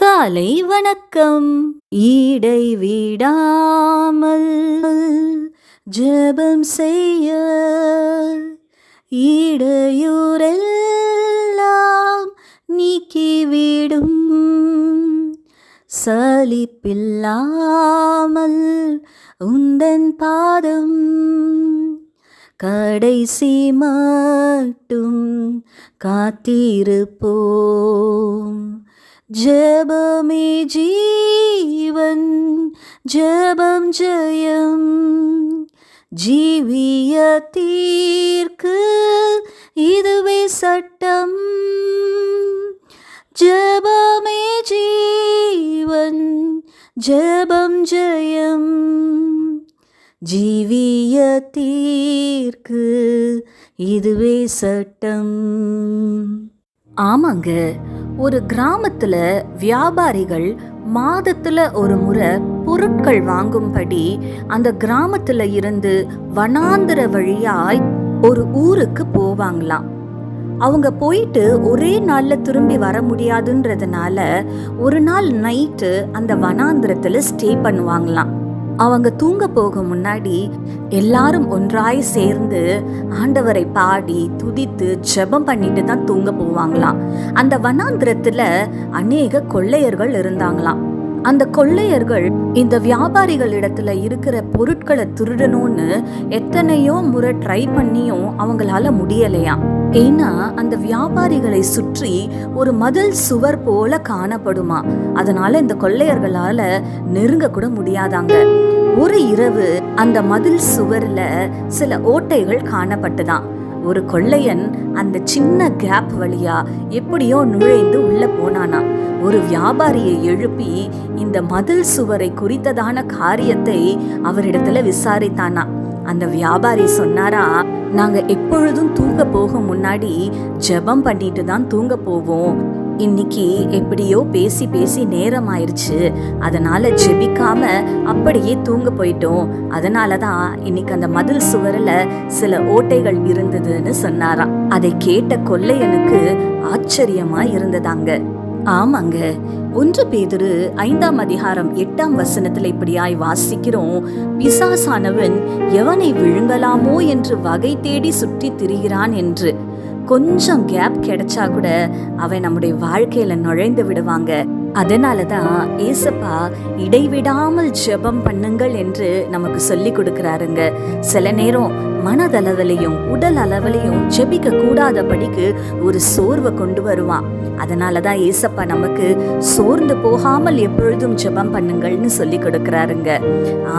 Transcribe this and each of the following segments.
காலை வணக்கம். ஈடை விடாமல் ஜெபம் செய்ய. ஈடையூரெல்லாம் நீக்கிவிடும். சலிப்பில்லாமல் உந்தன் பாதம் கடைசி மட்டும் காத்திருப்போம். ஜபமே ஜீவன் ஜபம் ஜெயம் ஜீவிய தீர்க்கு இதுவே சட்டம் ஜபமே ஜீவன் ஜபம் ஜெயம் ஜீவிய தீர்க்கு இதுவே சட்டம் ஆமாங்க ஒரு கிராமத்துல வியாபாரிகள் மாதத்துல ஒரு முறை பொருட்கள் வாங்கும்படி அந்த கிராமத்துல இருந்து வனாந்திர வழியாய் ஒரு ஊருக்கு போவாங்களாம். அவங்க போயிட்டு ஒரே நாள்ல திரும்பி வர முடியாதுன்றதுனால ஒரு நாள் நைட்டு அந்த வனாந்திரத்துல ஸ்டே பண்ணுவாங்களாம். அவங்க தூங்க போக முன்னாடி எல்லாரும் ஒன்றாய் சேர்ந்து ஆண்டவரை பாடி துதித்து ஜெபம் பண்ணிட்டு தான் தூங்க போவாங்களாம். அந்த வனாந்திரத்துல அநேக கொள்ளையர்கள் இருந்தாங்களாம். அந்த கொள்ளையர்கள் இந்த வியாபாரிகள் இடத்துல இருக்கிற பொருட்களை திருடணும்னு எத்தனையோ முறை ட்ரை பண்ணியும் அவங்களால முடியலையாம். ஏன்னா அந்த வியாபாரிகளை சுற்றி ஒரு மதில் சுவர் போல காணப்படுமா? அதனால இந்த கொள்ளையர்களால நெருங்க கூட முடியாதாங்க. ஒரு இரவு அந்த மதில் சுவர்ல சில ஓட்டைகள் காணப்பட்டுதான் ஒரு கொள்ளையன் அந்த சின்ன கேப் வழியா எப்படியோ நுழைந்து உள்ள போனானா ஒரு வியாபாரியை எழுப்பி இந்த மதில் சுவரை குறித்ததான காரியத்தை அவரிடத்துல விசாரித்தானா அந்த வியாபாரி சொன்னாரா நாங்கள் எப்பொழுதும் தூங்க போக முன்னாடி ஜெபம் பண்ணிட்டு தான் தூங்க போவோம். இன்னைக்கு எப்படியோ பேசி பேசி நேரம் ஆயிடுச்சு அதனால ஜெபிக்காம அப்படியே தூங்க போயிட்டோம். அதனால தான் இன்னைக்கு அந்த மதில் சுவரில் சில ஓட்டைகள் இருந்ததுன்னு சொன்னாராம். அதை கேட்ட கொள்ளையனுக்கு ஆச்சரியமா இருந்ததாங்க ஆமாங்க. ஒன்று பேதுரு ஐந்தாம் அதிகாரம் எட்டாம் வசனத்தில் இப்படியாய் வாசிக்கிறோம். பிசாசானவன் எவனை விழுங்கலாமோ என்று வகை தேடி சுற்றி திரிகிறான் என்று. கொஞ்சம் கேப் கிடைச்சா கூட அவன் நம்முடைய வாழ்க்கையில நுழைந்து விடுவாங்க. அதனால தான் ஏசப்பா இடைவிடாமல் ஜெபம் பண்ணுங்கள் என்று நமக்கு சொல்லி கொடுக்குறாருங்க. சில நேரம் மனதளவிலையும் உடல் அளவிலையும் ஜெபிக்க கூடாதபடிக்கு ஒரு சோர்வை கொண்டு வருவான். அதனால தான் ஏசப்பா நமக்கு சோர்ந்து போகாமல் எப்பொழுதும் ஜெபம் பண்ணுங்கள்னு சொல்லி கொடுக்குறாருங்க.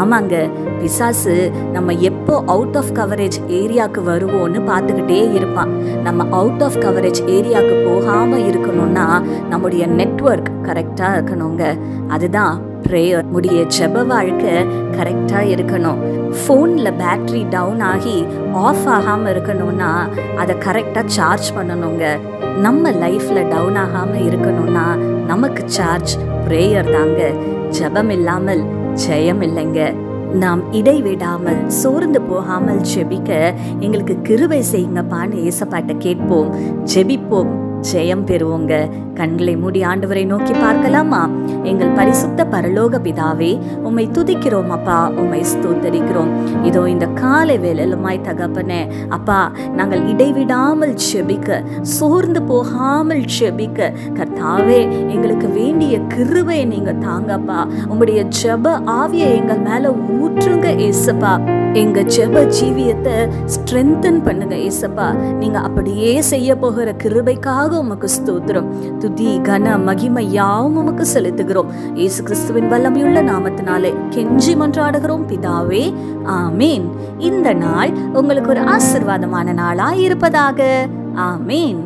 ஆமாங்க பிசாசு நம்ம எப்போ அவுட் ஆஃப் கவரேஜ் ஏரியாவுக்கு வருவோன்னு பார்த்துக்கிட்டே இருப்பான். நம்ம அவுட் ஆஃப் கவரேஜ் ஏரியாவுக்கு போகாமல் இருக்கணும்னா நம்முடைய நெட்வொர்க் கரெக்டாக இருக்கணுங்க. அதுதான் ப்ரேயர் முடிய ஜெப வாழ்க்கை கரெக்டாக இருக்கணும். ஃபோனில் பேட்ரி டவுன் ஆகி ஆஃப் ஆகாமல் இருக்கணும்னா அதை கரெக்டாக சார்ஜ் பண்ணணுங்க. நம்ம லைஃப்பில் டவுன் ஆகாமல் இருக்கணும்னா நமக்கு சார்ஜ் ப்ரேயர் தாங்க. ஜபம் இல்லாமல் ஜெயம் இல்லைங்க. நாம் இடைவிடாமல் சோர்ந்து போகாமல் ஜெபிக்க எங்களுக்கு கிருவை செய்யுங்கப்பான்னு ஏசப்பாட்ட கேட்போம். ஜெபிப்போம். ஜெயம் பெறுவோங்க. கண்களை மூடி ஆண்டவரை நோக்கி பார்க்கலாமா? எங்கள் பரிசுத்த பரலோக பிதாவே உம்மை துதிக்கிறோம் அப்பா உம்மை ஸ்தோத்தரிக்கிறோம். இதோ இந்த காலை வேலையிலுமாய் தகப்பனே அப்பா நாங்கள் இடைவிடாமல் செபிக்க சோர்ந்து போகாமல் செபிக்க கர்த்தாவே எங்களுக்கு வேண்டிய கிருவை நீங்க தாங்கப்பா. உங்களுடைய ஜெப ஆவியை எங்கள் மேல ஊற்றுங்க ஏசப்பா. எங்க ஜெப ஜீவியத்தை ஸ்ட்ரென்தன் பண்ணுங்க ஏசப்பா. நீங்க அப்படியே செய்ய போகிற கிருபைக்காக உமக்கு ஸ்தோத்திரம். துதி கன மகிமை யாவும் உமக்கு செலுத்துகிறோம். இயேசு கிறிஸ்துவின் வல்லமையுள்ள நாமத்தினாலே கெஞ்சி மன்றாடுகிறோம் பிதாவே ஆமேன். இந்த நாள் உங்களுக்கு ஒரு ஆசிர்வாதமான நாளா இருப்பதாக. ஆமேன்.